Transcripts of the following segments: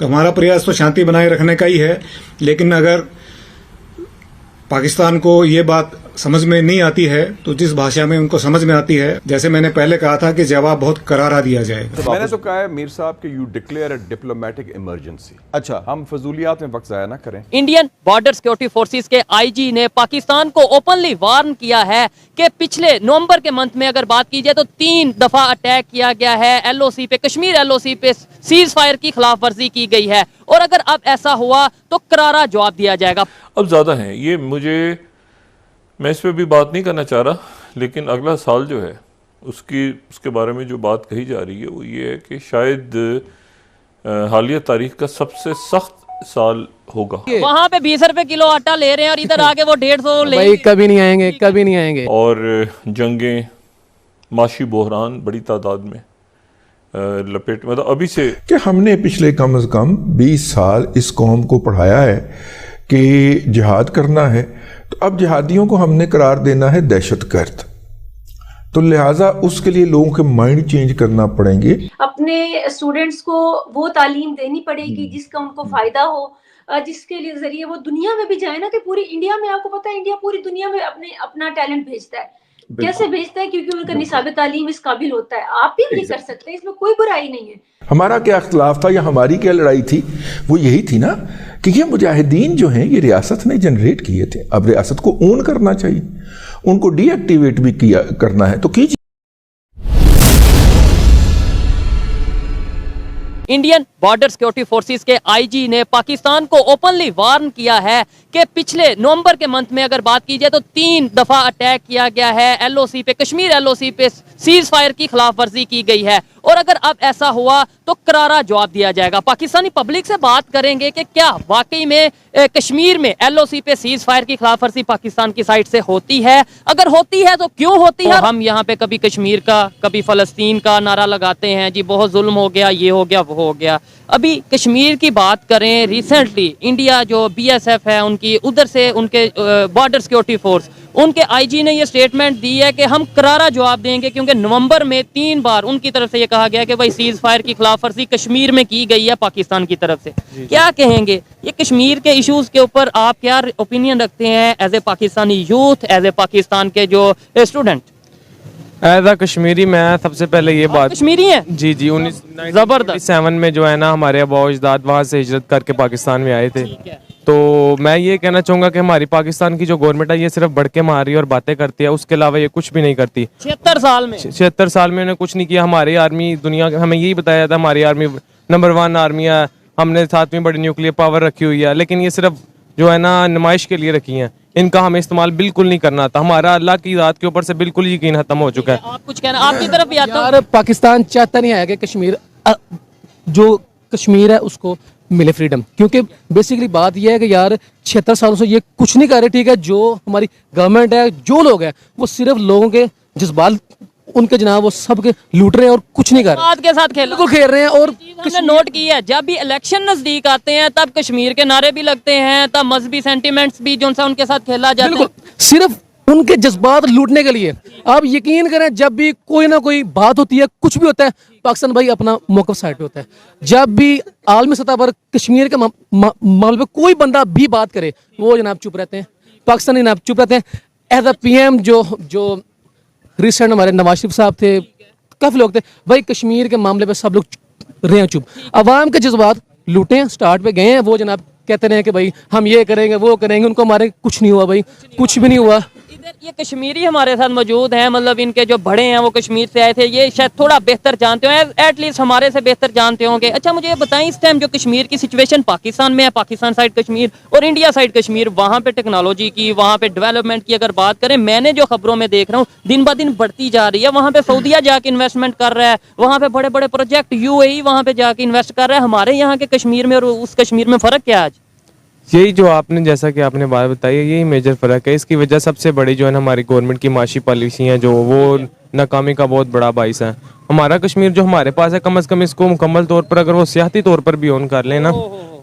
तो हमारा प्रयास तो शांति बनाए रखने का ही है लेकिन अगर पाकिस्तान को ये बात समझ में नहीं आती है तो जिस भाषा में उनको समझ में आती है जैसे मैंने पहले कहा था कि जवाब बहुत करारा दिया जाएगा। मैंने तो कहा है मीर साहब कि you declare a diplomatic emergency अच्छा। हम फजूलियात में वक्त जाया ना करें। इंडियन बॉर्डर सिक्योरिटी फोर्सेस के आईजी ने पाकिस्तान को ओपनली वार्न किया है कि पिछले नवंबर के मंथ में अगर बात की जाए तो तीन दफ़ा अटैक किया गया है। एलओसी पे, कश्मीर एलओसी पे सीज फायर की खिलाफ वर्जी की गई है। और अगर अब ऐसा हुआ तो करारा जवाब दिया जाएगा। अब ज़्यादा है। ये मुझे, मैं इस पर भी बात नहीं करना चाह रहा, लेकिन अगला साल जो है, उसकी, उसके बारे में जो बात कही जा रही है, वो ये है कि शायद हालिया तारीख का सबसे सख्त साल होगा। वहाँ पे बीस रुपए किलो आटा ले रहे हैं और इधर आके वो डेढ़ सौ ले भाई कभी नहीं आएँगे कभी नहीं आएँगे। और जंगें माशी बहरान बड़ी तादाद में लपेट मतलब अभी से कि हमने पिछले कम अज़ कम 20 साल इस कौम को पढ़ाया है कि जिहाद करना है। तो अब जिहादियों को हमने करार देना है दहशत गर्द तो लिहाजा उसके लिए लोगों के माइंड चेंज करना पड़ेंगे। अपने स्टूडेंट्स को वो तालीम देनी पड़ेगी जिसका उनको फ़ायदा हो जिसके लिए ज़रिए वो दुनिया में भी जाए ना कि पूरी इंडिया में आपको पता है इंडिया पूरी दुनिया में अपने अपना टैलेंट भेजता है। कैसे भेजता है? क्योंकि उनका निसाब तालीम इस काबिल होता है। आप भी नहीं कर सकते इसमें कोई बुराई नहीं है। हमारा क्या इख्तलाफ था या हमारी क्या लड़ाई थी? वो यही थी ना कि ये मुजाहिदीन जो हैं ये रियासत ने जनरेट किए थे। अब रियासत को ओन करना चाहिए। उनको डीएक्टिवेट भी किया, करना है। तो कीजिए। इंडियन बॉर्डर सिक्योरिटी फोर्सेस के आईजी ने पाकिस्तान को ओपनली वार्न किया है कि पिछले नवंबर के मंथ में अगर बात की जाए तो तीन दफ़ा अटैक किया गया है। एलओसी पे, कश्मीर एलओसी पे सीज फायर की खिलाफ वर्जी की गई है। और अगर अब ऐसा हुआ तो करारा जवाब दिया जाएगा। पाकिस्तानी पब्लिक से बात करेंगे कि क्या वाकई में कश्मीर में एलओसी पे सीज फायर की खिलाफ वर्जी पाकिस्तान की साइड से होती है? अगर होती है तो क्यों होती है? हम यहाँ पे कभी कश्मीर का, कभी फलस्तीन का नारा लगाते हैं। जी, बहुत जुल्म हो गया, ये हो गया, वो हो गया। अभी कश्मीर की बात करें रिसेंटली इंडिया जो बीएसएफ है उनकी उधर से उनके बॉर्डर सिक्योरिटी फोर्स उनके आईजी ने ये स्टेटमेंट दी है कि हम करारा जवाब देंगे क्योंकि नवंबर में तीन बार उनकी तरफ़ से ये कहा गया कि भाई सीज फायर की खिलाफ वर्जी कश्मीर में की गई है पाकिस्तान की तरफ़ से। क्या कहेंगे? ये कश्मीर के इश्यूज़ के ऊपर आप क्या ओपिनियन रखते हैं as a Pakistani youth as a Pakistan के जो स्टूडेंट एज अ कश्मीरी मैं सबसे पहले ये बात कश्मीरी हैं? जी जी उन्नीस ज़बरदस्त। सेवन में जो है ना हमारे अबा अजदाद वहाँ से हिजरत करके पाकिस्तान में आए थे। तो मैं ये कहना चाहूँगा कि हमारी पाकिस्तान की जो गवर्नमेंट है ये सिर्फ़ बढ़ के मार रही है और बातें करती है उसके अलावा ये कुछ भी नहीं करती। छिहत्तर साल में। छिहत्तर साल में उन्होंने कुछ नहीं किया। हमारी आर्मी दुनिया हमें यही बताया है हमारी आर्मी नंबर वन आर्मी है हमने सातवीं बड़ी न्यूक्लियर पावर रखी हुई है लेकिन ये सिर्फ़ जो है ना नुमाइश के लिए रखी हैं। इनका हमें इस्तेमाल बिल्कुल नहीं करना था हमारा अल्लाह की रात के ऊपर से बिल्कुल यकीन खत्म हो चुका है आप कुछ कहना आपकी तरफ़ भी आता हूँ। यार पाकिस्तान चाहता नहीं आया कि कश्मीर जो कश्मीर है उसको मिले फ्रीडम क्योंकि बेसिकली बात यह है कि यार छिहत्तर सालों से ये कुछ नहीं कर रहे ठीक है जो हमारी गवर्नमेंट है जो लोग हैं वो सिर्फ़ लोगों के जज्बात उनके जनाब वो सब के लूट रहे हैं और कुछ नहीं कर रहे। के साथ खेल बिल्कुल खेल रहे हैं और हमने नोट किया है जब भी इलेक्शन नज़दीक आते हैं तब कश्मीर के नारे भी लगते हैं तब मजहबी सेंटिमेंट्स भी जो सा उनके साथ खेला जाता है। सिर्फ़ उनके जज्बात लूटने के लिए। आप यकीन करें जब भी कोई ना कोई बात होती है कुछ भी होता है पाकिस्तान भाई अपना मौकफ साइड पे होता है। जब भी आलमी सतह पर कश्मीर के मामले पे कोई बंदा भी बात करे वो जनाब चुप रहते हैं। पाकिस्तानी जनाब चुप रहते हैं। एज अ पीएम जो जो रिसेंट हमारे नवाज़ शरीफ साहब थे, काफ़ी लोग थे। भाई कश्मीर के मामले पर सब लोग रहे हैं चुप। अवाम के जज्बात लूटे हैं स्टार्ट पे गए हैं, वो जनाब कहते रहे कि भाई, हम ये करेंगे, वो करेंगे, उनको हमारे कुछ नहीं हुआ भाई, कुछ भी नहीं हुआ। इधर ये कश्मीरी हमारे साथ मौजूद हैं मतलब इनके जो बड़े हैं, वो कश्मीर से आए थे, ये शायद थोड़ा बेहतर जानते हो एटलीस्ट हमारे से बेहतर जानते होंगे। अच्छा मुझे ये बताएँ, इस टाइम जो कश्मीर की सिचुएशन पाकिस्तान में है, पाकिस्तान साइड कश्मीर और इंडिया साइड कश्मीर, वहाँ पे टेक्नोलॉजी की, वहाँ पे डेवलपमेंट की अगर बात करें, मैंने जो खबरों में देख रहा हूँ, दिन ब दिन बढ़ती जा रही है। वहाँ पे सऊदिया जाके इन्वेस्टमेंट कर रहा है, वहाँ पे बड़े बड़े प्रोजेक्ट यू वहाँ पे जाके इन्वेस्ट कर रहा है। हमारे यहाँ के कश्मीर में और उस कश्मीर में फ़र्क क्या है आज? यही जो आपने जैसा कि आपने बात बताई है यही मेजर फ़र्क है। इसकी वजह सबसे बड़ी जो है ना हमारी गवर्नमेंट की माशी पॉलिसी हैं जो वो नाकामी का बहुत बड़ा बाइस है। हमारा कश्मीर जो हमारे पास है कम अज़ कम इसको मुकम्मल तौर पर अगर वो सियाती तौर पर भी ऑन कर लेना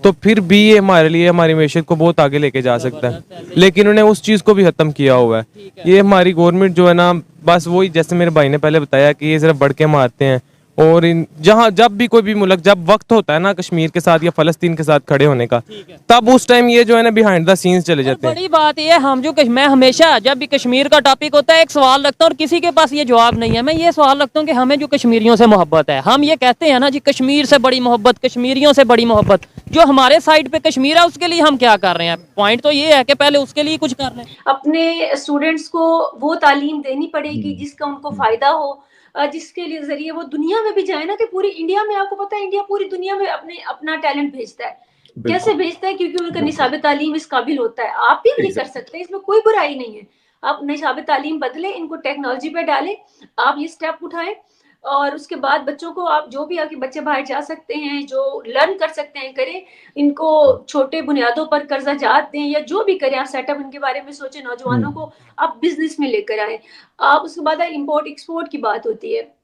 तो फिर भी ये हमारे लिए हमारी मैशत को बहुत आगे लेके जा सकता है। लेकिन उन्हें उस चीज़ को भी ख़त्म किया हुआ है। ये हमारी गवर्नमेंट जो है ना बस वही जैसे मेरे भाई ने पहले बताया कि ये सिर्फ़ बढ़ के मारते हैं। और इन जहाँ जब भी कोई भी मुल्क जब वक्त होता है ना कश्मीर के साथ या फलस्तीन के साथ खड़े होने का तब उस टाइम ये जो है ना बिहाइंड द सीन्स चले जाते हैं। बड़ी बात है हम जो मैं हमेशा जब भी कश्मीर का टॉपिक होता है एक सवाल रखता हूँ और किसी के पास ये जवाब नहीं है। मैं ये सवाल रखता हूँ कि हमें जो कश्मीरियों से मोहब्बत है हम ये कहते हैं ना जी कश्मीर से बड़ी मोहब्बत कश्मीरियों से बड़ी मोहब्बत। जो हमारे साइड पे कश्मीर है उसके लिए हम क्या कर रहे हैं? पॉइंट तो ये है कि पहले उसके लिए कुछ कर रहे हैं। अपने स्टूडेंट्स को वो तालीम देनी पड़ेगी जिसका उनको फ़ायदा हो जिसके लिए ज़रिए वो दुनिया में भी जाए ना कि पूरी इंडिया में आपको पता है इंडिया पूरी दुनिया में अपने अपना टैलेंट भेजता है। कैसे भेजता है? क्योंकि उनका निसाब तालीम इस काबिल होता है। आप भी नहीं कर सकते हैं इसमें कोई बुराई नहीं है। आप निसाब तालीम बदले इनको टेक्नोलॉजी पे डालें आप ये स्टेप उठाएँ और उसके बाद बच्चों को आप जो भी आके बच्चे बाहर जा सकते हैं जो लर्न कर सकते हैं करें इनको छोटे बुनियादों पर कर्जा जात दें या जो भी करें आप सेटअप उनके बारे में सोचें नौजवानों को आप बिज़नेस में लेकर आए। आप उसके बाद इम्पोर्ट एक्सपोर्ट की बात होती है।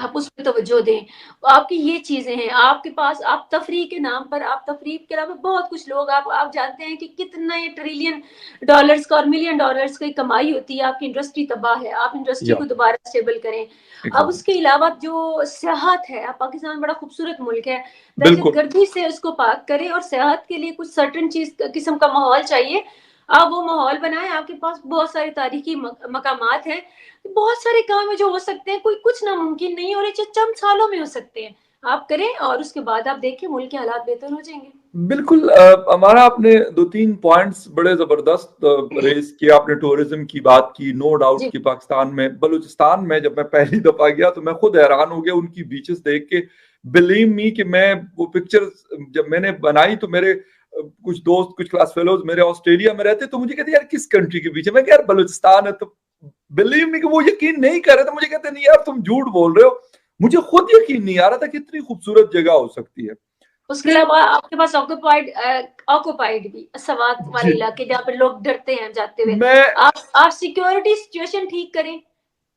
आप उस पर तवज्जो दें। आपकी ये चीज़ें हैं आपके पास आप तफरी के नाम पर आप तफरी के अलावा बहुत कुछ लोग आप आप जानते हैं कि कितने ट्रिलियन डॉलर्स का और मिलियन डॉलर्स की कमाई होती है आपकी इंडस्ट्री तबाह है आप इंडस्ट्री. को दोबारा स्टेबल करें। अब उसके अलावा जो सेहत है पाकिस्तान बड़ा खूबसूरत मुल्क है दहशत गर्दी से उसको पाक करें और सेहत के लिए कुछ सर्टन चीज़ किस्म का माहौल चाहिए आप वो माहौल बनाएँ आपके पास बहुत सारे तारीखी मकामात हैं। बहुत सारे काम है जो हो सकते हैं कोई कुछ नामुमकिन नहीं और ये चीज़ चंद सालों में हो सकते हैं। आप करें और उसके बाद आप देखें मुल्क के हालात बेहतर हो जाएँगे। बिल्कुल हमारा आपने दो तीन पॉइंट्स बड़े ज़बरदस्त रेस किए आपने टूरिज़्म की बात की नो डाउट जी। कि पाकिस्तान में बलूचिस्तान में जब मैं पहली दफ़ा गया तो मैं खुद हैरान हो गया उनकी बीचेस देख के। बिलीव मी कि मैं वो पिक्चर्स जब मैंने बनाई तो मेरे कुछ दोस्त कुछ क्लास फेलोज मेरे ऑस्ट्रेलिया में रहते तो मुझे कहते यार किस कंट्री के बीच है? मैं यार बलूचिस्तान है। तो बिलीव मी कि वो यकीन नहीं कर रहे थे मुझे कहते नहीं यार तुम झूठ बोल रहे हो। मुझे खुद यकीन नहीं आ रहा था कि इतनी खूबसूरत जगह हो सकती है। उसके अलावा आपके पास ऑक्युपाइड ऑक्युपाइड भी सवात वाले इलाके जहाँ पे लोग डरते हैं जाते हुए। मैं आप आप सिक्योरिटी सिचुएशन ठीक करें।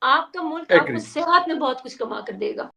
आपका मुल्क आपको सेहत में बहुत कुछ कमा कर देगा।